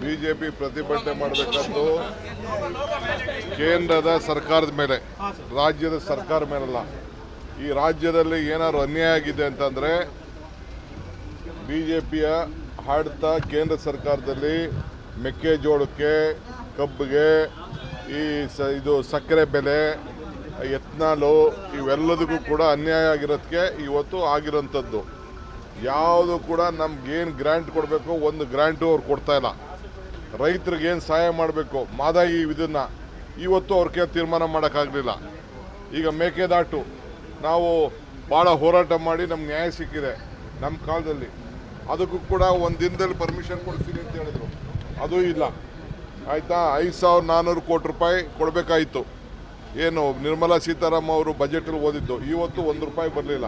BJP ಪ್ರತಿಭಟನೆ ಮಾಡಬೇಕಂದು ಕೇಂದ್ರದ ಸರ್ಕಾರದ ಮೇಲೆ, ರಾಜ್ಯದ ಸರ್ಕಾರ ಮೇಲಲ್ಲ. ಈ ರಾಜ್ಯದಲ್ಲಿ ಏನಾದ್ರು ಅನ್ಯಾಯ ಆಗಿದೆ ಅಂತಂದ್ರೆ ಬಿಜೆಪಿಯ ಹಾಡ್ತಾ ಕೇಂದ್ರ ಸರ್ಕಾರದಲ್ಲಿ ಮೆಕ್ಕೆಜೋಳಕ್ಕೆ, ಕಬ್ಬಿಗೆ, ಈ ಸ, ಇದು ಸಕ್ಕರೆ ಬೆಲೆ ಎತ್ನಾಲು ಇವೆಲ್ಲದಕ್ಕೂ ಕೂಡ ಅನ್ಯಾಯ ಆಗಿರೋದಕ್ಕೆ ಇವತ್ತು ಆಗಿರೋಂಥದ್ದು. ಯಾವುದು ಕೂಡ ನಮ್ಗೇನು ಗ್ರ್ಯಾಂಟ್ ಕೊಡಬೇಕು ಒಂದು ಗ್ರ್ಯಾಂಟು ಅವ್ರು ಕೊಡ್ತಾ ಇಲ್ಲ. ರೈತರಿಗೆ ಏನು ಸಹಾಯ ಮಾಡಬೇಕು? ಮಾದಾಯಿ ಇದನ್ನ ಇವತ್ತು ಅವ್ರಿಗೆ ತೀರ್ಮಾನ ಮಾಡೋಕ್ಕಾಗಲಿಲ್ಲ. ಈಗ ಮೇಕೆದಾಟು ನಾವು ಭಾಳ ಹೋರಾಟ ಮಾಡಿ ನಮ್ಗೆ ನ್ಯಾಯ ಸಿಕ್ಕಿದೆ ನಮ್ಮ ಕಾಲದಲ್ಲಿ. ಅದಕ್ಕೂ ಕೂಡ ಒಂದು ದಿನದಲ್ಲಿ ಪರ್ಮಿಷನ್ ಕೊಡ್ತೀನಿ ಅಂತ ಹೇಳಿದ್ರು. ಅದೂ ಇಲ್ಲ. ಆಯಿತಾ? ಐದು ಸಾವಿರದ ನಾನ್ನೂರು ಕೋಟಿ ರೂಪಾಯಿ ಕೊಡಬೇಕಾಯಿತು. ಏನು ನಿರ್ಮಲಾ ಸೀತಾರಾಮ್ ಅವರು ಬಜೆಟಲ್ಲಿ ಓದಿದ್ದು. ಇವತ್ತು ಒಂದು ರೂಪಾಯಿ ಬರಲಿಲ್ಲ.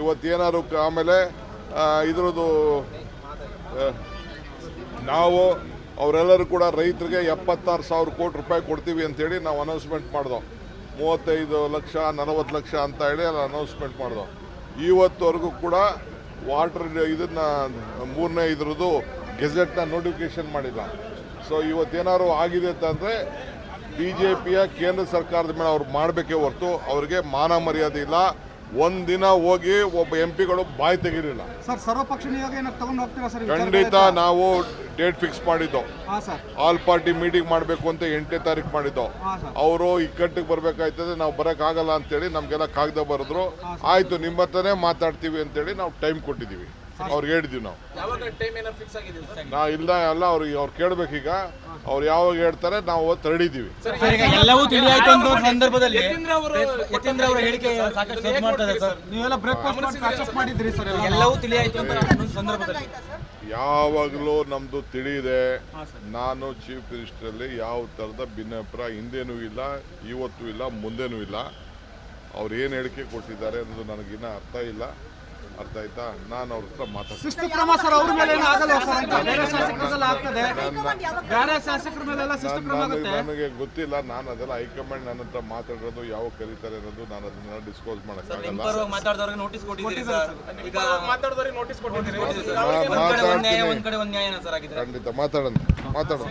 ಇವತ್ತೇನಾದ್ರು ಆಮೇಲೆ ಇದ್ರದ್ದು ನಾವು ಅವರೆಲ್ಲರೂ ಕೂಡ ರೈತರಿಗೆ ಎಪ್ಪತ್ತಾರು ಸಾವಿರ ಕೋಟಿ ರೂಪಾಯಿ ಕೊಡ್ತೀವಿ ಅಂತೇಳಿ ನಾವು ಅನೌನ್ಸ್ಮೆಂಟ್ ಮಾಡ್ದೋ. ಮೂವತ್ತೈದು ಲಕ್ಷ ನಲವತ್ತು ಲಕ್ಷ ಅಂತ ಹೇಳಿ ಅಲ್ಲಿ ಅನೌನ್ಸ್ಮೆಂಟ್ ಮಾಡ್ದೋ. ಇವತ್ತವರೆಗೂ ಕೂಡ ವಾಟರ್ ಇದನ್ನು ಮೂರನೇ ಇದ್ರದ್ದು ಗೆಜೆಟ್ನ ನೋಟಿಫಿಕೇಷನ್ ಮಾಡಿಲ್ಲ. ಸೊ ಇವತ್ತೇನಾದ್ರು ಆಗಿದೆ ಅಂತಂದರೆ ಬಿ ಜೆ ಪಿಯ ಕೇಂದ್ರ ಸರ್ಕಾರದ ಮೇಲೆ ಅವ್ರು ಮಾಡಬೇಕೇ ಹೊರತು ಅವ್ರಿಗೆ ಮಾನ ಮರ್ಯಾದೆ ಇಲ್ಲ. ಒಂದಿನ ಹೋಗಿ ಒಬ್ಬ ಎಂ ಪಿಗಳು ಬಾಯಿ ತೆಗಿಲಿಲ್ಲ. ಸರ್ ಸರ್ವಪಕ್ಷ ನಿಯೋಗ ಏನಾದ್ರು ತಗೊಂಡು ಹೋಗ್ತೀರಾ ಸರ್ ಈ ಖಂಡಿತ ನಾವು ಡೇಟ್ ಫಿಕ್ಸ್ ಮಾಡಿದ್ದು. ಆಲ್ ಪಾರ್ಟಿ ಮೀಟಿಂಗ್ ಮಾಡಬೇಕು ಅಂತ ಎಂಟನೇ ತಾರೀಕು ಮಾಡಿದ್ದು. ಅವರು ಇಕ್ಕಟ್ಟಿಗೆ ಬರಬೇಕಾಯ್ತದೆ ನಾವು ಬರೋಕ್ಕಾಗಲ್ಲ ಅಂತೇಳಿ ನಮಗೆಲ್ಲ ಕಾಗದ ಬರೆದ್ರು. ಆಯಿತು ನಿಮ್ಮ ಹತ್ರನೇ ಮಾತಾಡ್ತೀವಿ ಅಂತೇಳಿ ನಾವು ಟೈಮ್ ಕೊಟ್ಟಿದ್ದೀವಿ. ಅವ್ರಿಗೆ ಹೇಳಿದ್ವಿ ನಾವು. ನಾವು ಟೈಮ್ ಏನಾದ್ರು ಫಿಕ್ಸ್ ಆಗಿದೆ ಸರ್ ನಾ ಇಲ್ಲ ಅಲ್ಲ ಅವ್ರಿಗೆ ಅವ್ರು ಕೇಳ್ಬೇಕೀಗ. ಅವ್ರು ಯಾವಾಗ ಹೇಳ್ತಾರೆ ನಾವು ಅವತ್ತು ಈಗ ಎಲ್ಲವೂ ತಿಳಿಯಾಯ್ತು ಅಂತ ಒಂದು ಸಂದರ್ಭದಲ್ಲಿ ಯತೀಂದ್ರ ಅವರು ಹೇಳಿಕೆ ಸಾಕಷ್ಟು ಸದ್ದು ಮಾಡ್ತಾ ಇದೆ ಸರ್? ನೀವೆಲ್ಲ ಬ್ರೇಕ್ಫಾಸ್ಟ್ ಮಾಡಿ ಕ್ಯಾಚಪ್ ಮಾಡಿದ್ರಿ ಸರ್ ಎಲ್ಲ ಎಲ್ಲವೂ ತಿಳಿಯಾಯ್ತು ಅಂತ ಸಂದರ್ಭದಲ್ಲಿ ಯಾವಾಗಲೂ ನಮ್ಮದು ತಿಳಿಯಿದೆ ನಾನು ಚೀಫ್ ಮಿನಿಸ್ಟ್ರಲ್ಲಿ ಯಾವ ಥರದ ಭಿನ್ನಾಭಿಪ್ರಾಯ ಹಿಂದೇನೂ ಇಲ್ಲ ಇವತ್ತೂ ಇಲ್ಲ ಮುಂದೆನೂ ಇಲ್ಲ. ಅವ್ರು ಏನು ಹೇಳಿಕೆ ಕೊಟ್ಟಿದ್ದಾರೆ ಅನ್ನೋದು ನನಗಿನ್ನ ಅರ್ಥ ಇಲ್ಲ. ಅರ್ಥ ಆಯ್ತಾ? ನಾನು ಅವ್ರ ಹತ್ರ ಮಾತಾಡ್ತೀನಿ. ಶಿಸ್ತು ಕ್ರಮ ಸರ್ ಅವ್ರ ಮೇಲೆ ಏನು ಆಗಲ್ಲ ಸರ್ ಅಂತ. ಬೇರೆ ಶಾಸಕರದೆಲ್ಲ ಆಗ್ತದೆ. ಬೇರೆ ಶಾಸಕರ ಮೇಲೆಲ್ಲ ಶಿಸ್ತು ಕ್ರಮ ನಾನು ಆಗುತ್ತೆ. ನನಗೆ ಗೊತ್ತಿಲ್ಲ ನಾನು ಅದೆಲ್ಲ ಹೈಕಮಾಂಡ್ ನನ್ನ ಹತ್ರ ಮಾತಾಡೋದು ಯಾವ ಕರೀತಾರೆ ಅನ್ನೋದು ನಾನು ಅದನ್ನ ಡಿಸ್ಕ್ಲೋಸ್ ಮಾಡೋಕ್ಕಾಗಲ್ಲ. ಪರವಾಗಿ ಮಾತಾಡಿದವ್ರಿಗೆ ನೋಟಿಸ್ ಕೊಟ್ಟಿದ್ದೀರಿ ಸರ್. ಈಗ ಮಾತಾಡಿದವ್ರಿಗೆ ನೋಟಿಸ್ ಕೊಟ್ಟಿದ್ದೀರಿ. ಒಂದ್ ಕಡೆ ಒಂದ್ ನ್ಯಾಯ ಒಂದ್ ಕಡೆ ಒಂದ್ ನ್ಯಾಯನ ಸರ್ ಆಗಿದೆ ಖಂಡಿತ. ಮಾತಾಡೋಣ. ಮಾತಾಡೋಣ.